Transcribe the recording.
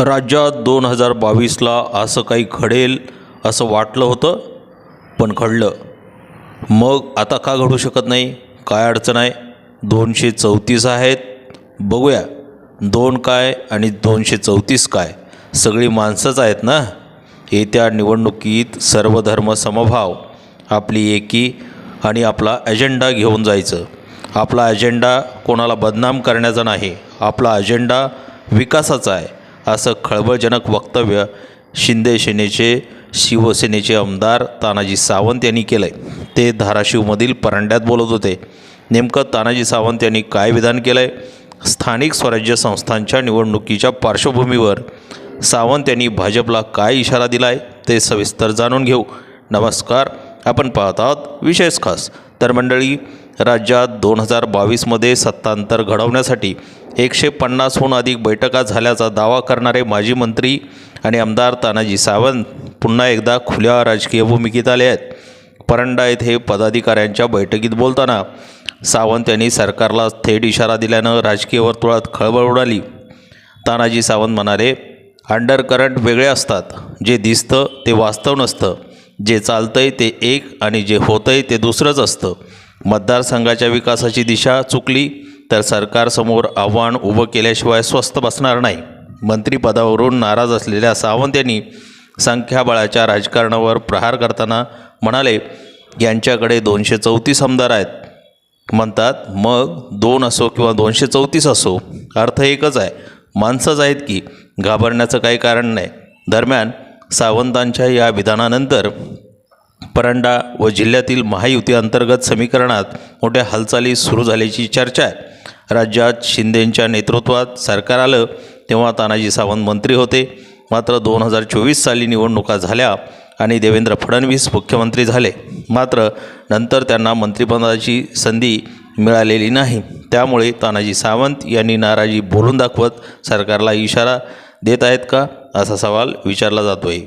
राज्यात दोन हजार बावीसला असं काही घडेल असं वाटलं होतं पण घडलं. मग आता का घडू शकत नाही? काय अडचण आहे? दोनशे चौतीस आहेत. बघूया. दोन काय आणि दोनशे चौतीस काय? सगळी माणसंच आहेत ना? येत्या निवडणुकीत सर्वधर्म समभाव आपली एकी आणि आपला अजेंडा घेऊन जायचं. आपला अजेंडा कोणाला बदनाम करण्याचा नाही. आपला अजेंडा विकासाचा आहे. असं खळबळजनक वक्तव्य शिंदे सेनेचे शिवसेनेचे आमदार तानाजी सावंत यांनी केलं आहे ते धाराशिवमधील परांड्यात बोलत होते. नेमकं तानाजी सावंत यांनी काय विधान केलं आहे स्थानिक स्वराज्य संस्थांच्या निवडणुकीच्या पार्श्वभूमीवर सावंत यांनी भाजपला काय इशारा दिला आहे ते सविस्तर जाणून घेऊ. नमस्कार. आपण पाहत आहोत विशेष खास. तर मंडळी राज्यात दोन हजार बावीसमध्ये सत्तांतर घडवण्यासाठी एकशे पन्नासहून अधिक बैठका झाल्याचा दावा करणारे माजी मंत्री आणि आमदार तानाजी सावंत पुन्हा एकदा खुल्या राजकीय भूमिकेत आले आहेत. परंडा येथे पदाधिकाऱ्यांच्या बैठकीत बोलताना सावंत यांनी सरकारला थेट इशारा दिल्यानं राजकीय वर्तुळात खळबळ उडाली. तानाजी सावंत म्हणाले अंडर करंट वेगळे असतात. जे दिसतं ते वास्तव नसतं. जे चालतंय ते एक आणि जे होतंय ते दुसरंच असतं. मतदारसंघाच्या विकासाची दिशा चुकली तर सरकारसमोर आव्हान उभं केल्याशिवाय स्वस्त बसणार नाही. मंत्रिपदावरून नाराज असलेल्या सावंत यांनी संख्याबळाच्या राजकारणावर प्रहार करताना म्हणाले यांच्याकडे दोनशे चौतीस आमदार आहेत. म्हणतात मग दोन असो किंवा दोनशे चौतीस असो अर्थ एकच आहे. माणसंच आहेत की घाबरण्याचं काही कारण नाही. दरम्यान सावंतांच्या या विधानानंतर परंडा व जिल्ह्यातील महायुती अंतर्गत समीकरणात मोठ्या हालचाली सुरू झाल्याची चर्चा आहे. राज्यात शिंदेंच्या नेतृत्वात सरकार आलं तेव्हा तानाजी सावंत मंत्री होते. मात्र दोन हजार चोवीस साली निवडणुका झाल्या आणि देवेंद्र फडणवीस मुख्यमंत्री झाले. मात्र नंतर त्यांना मंत्रिपदाची संधी मिळालेली नाही. त्यामुळे तानाजी सावंत यांनी नाराजी बोलून दाखवत सरकारला इशारा देत आहेत का? असा सवाल विचारला जातो आहे